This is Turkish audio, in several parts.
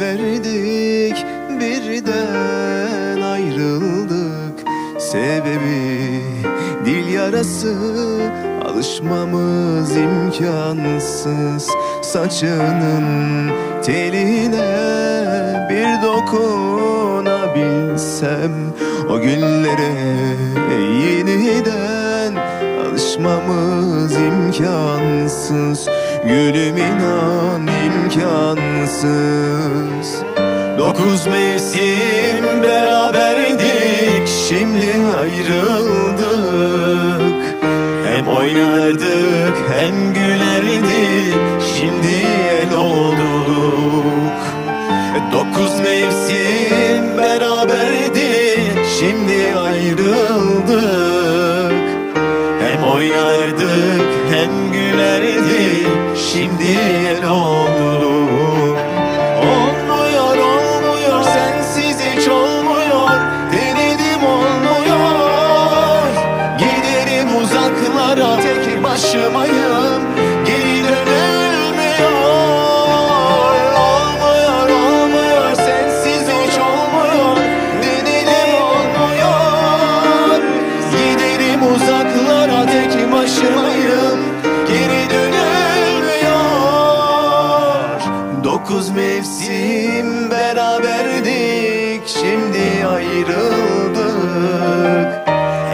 verdik birden ayrıldık. Sebebi dil yarası alışmamız imkansız. Saçının teline bir dokunabilsem O günlere yeniden alışmamız imkansız Gülüm inan imkansız. Dokuz mevsim beraberdik Şimdi ayrıldık. Hem oynardık hem gülerdik Şimdi el olduk. Dokuz mevsim beraberdik Şimdi ayrıldık. Hem oynardık hem gülerdik Şimdi el olduk Dokuz mevsim beraberdik Şimdi ayrıldık.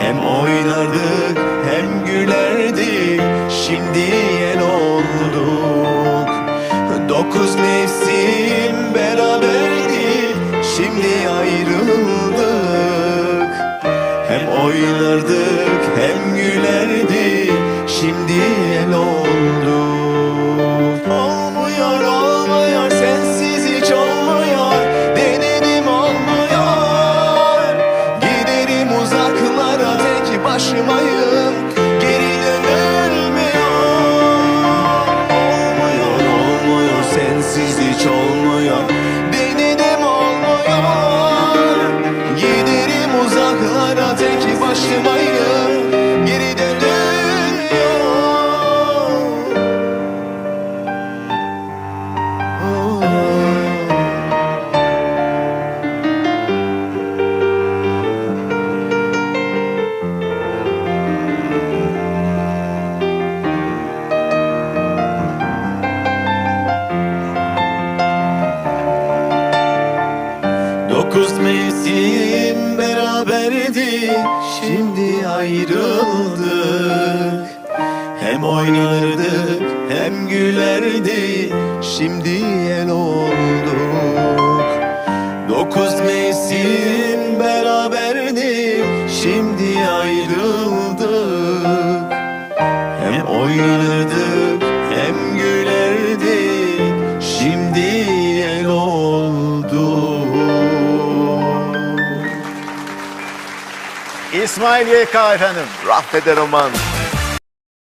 Hem oynardık hem gülerdik Şimdi el olduk. Dokuz mevsim beraberdik Şimdi ayrıldık. Hem oynardık hem gülerdik Şimdi el olduk uzaklara tek başımayım Geri dönülmüyor Oh. Dokuz mevsim beraberdik Şimdi ayrıldık. Hem oynardık hem gülerdik Şimdi el olduk İsmail YK efendim. Rahmede Roman